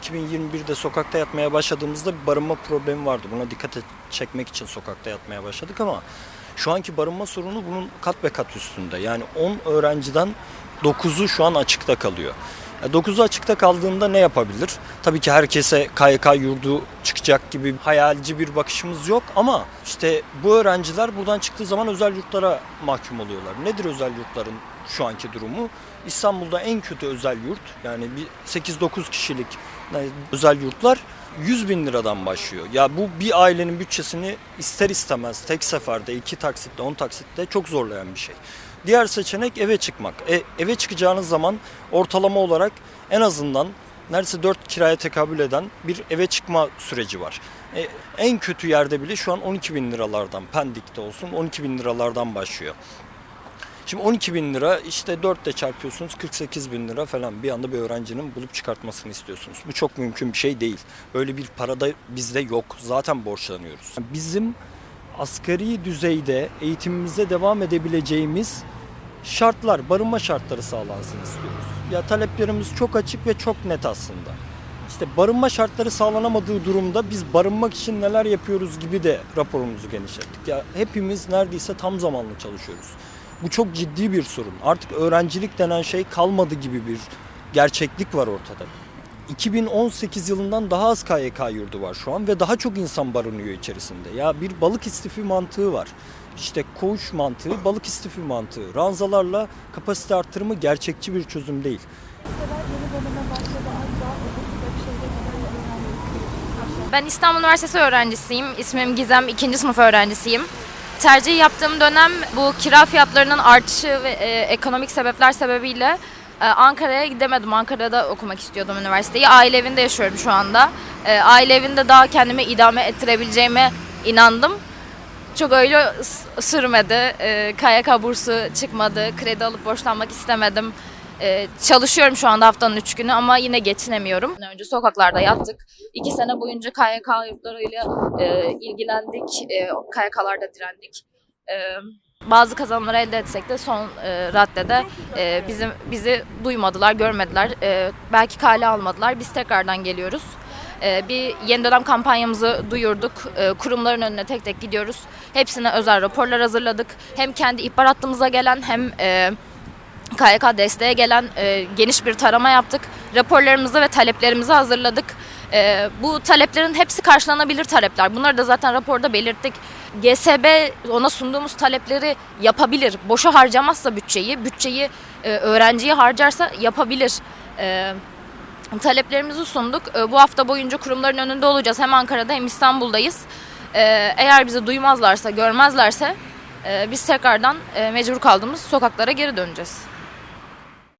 2021'de sokakta yatmaya başladığımızda bir barınma problemi vardı. Buna dikkat çekmek için sokakta yatmaya başladık ama şu anki barınma sorunu bunun kat be kat üstünde. Yani 10 öğrenciden 9'u şu an açıkta kalıyor. Ya 9'u açıkta kaldığında ne yapabilir? Tabii ki herkese KYK yurdu çıkacak gibi hayalci bir bakışımız yok ama işte bu öğrenciler buradan çıktığı zaman özel yurtlara mahkum oluyorlar. Nedir özel yurtların şu anki durumu? İstanbul'da en kötü özel yurt yani bir 8-9 kişilik özel yurtlar 100 bin liradan başlıyor. Ya bu bir ailenin bütçesini ister istemez tek seferde iki taksitle 10 taksitle çok zorlayan bir şey. Diğer seçenek eve çıkmak. E, eve çıkacağınız zaman ortalama olarak en azından neredeyse 4 kiraya tekabül eden bir eve çıkma süreci var. E, en kötü yerde bile şu an 12 bin liralardan Pendik'te olsun 12 bin liralardan başlıyor. Şimdi 12 bin lira işte 4 ile çarpıyorsunuz 48 bin lira falan bir anda bir öğrencinin bulup çıkartmasını istiyorsunuz. Bu çok mümkün bir şey değil. Öyle bir para da bizde yok. Zaten borçlanıyoruz. Bizim asgari düzeyde eğitimimize devam edebileceğimiz şartlar, barınma şartları sağlansın istiyoruz. Ya taleplerimiz çok açık ve çok net aslında. İşte barınma şartları sağlanamadığı durumda biz barınmak için neler yapıyoruz gibi de raporumuzu genişlettik. Ya hepimiz neredeyse tam zamanlı çalışıyoruz. Bu çok ciddi bir sorun. Artık öğrencilik denen şey kalmadı gibi bir gerçeklik var ortada. 2018 yılından daha az KYK yurdu var şu an ve daha çok insan barınıyor içerisinde. Ya bir balık istifi mantığı var. İşte koğuş mantığı, balık istifi mantığı. Ranzalarla kapasite artırımı gerçekçi bir çözüm değil. Ben İstanbul Üniversitesi öğrencisiyim. İsmim Gizem, ikinci sınıf öğrencisiyim. Tercih yaptığım dönem bu kira fiyatlarının artışı ve e, ekonomik sebepler sebebiyle Ankara'ya gidemedim. Ankara'da okumak istiyordum üniversiteyi. Aile evinde yaşıyorum şu anda. E, aile evinde daha kendimi idame ettirebileceğime inandım. Çok öyle sürmedi. E, KYK bursu çıkmadı. Kredi alıp borçlanmak istemedim. E, çalışıyorum şu anda haftanın üç günü ama yine geçinemiyorum. Önce sokaklarda yattık. İki sene boyunca KYK yurtlarıyla e, ilgilendik. E, KYK'larda direndik. E, bazı kazanımları elde etsek de son e, raddede e, bizim bizi duymadılar, görmediler. E, belki kale almadılar. Biz tekrardan geliyoruz. E, bir yeni dönem kampanyamızı duyurduk. E, kurumların önüne tek tek gidiyoruz. Hepsine özel raporlar hazırladık. Hem kendi ihbar hattımıza gelen hem e, KYK desteğe gelen e, geniş bir tarama yaptık. Raporlarımızı ve taleplerimizi hazırladık. E, bu taleplerin hepsi karşılanabilir talepler. Bunları da zaten raporda belirttik. GSB ona sunduğumuz talepleri yapabilir. Boşa harcamazsa bütçeyi, bütçeyi e, öğrenciye harcarsa yapabilir. E, taleplerimizi sunduk. E, bu hafta boyunca kurumların önünde olacağız. Hem Ankara'da hem İstanbul'dayız. E, eğer bizi duymazlarsa, görmezlerse e, biz tekrardan e, mecbur kaldığımız sokaklara geri döneceğiz.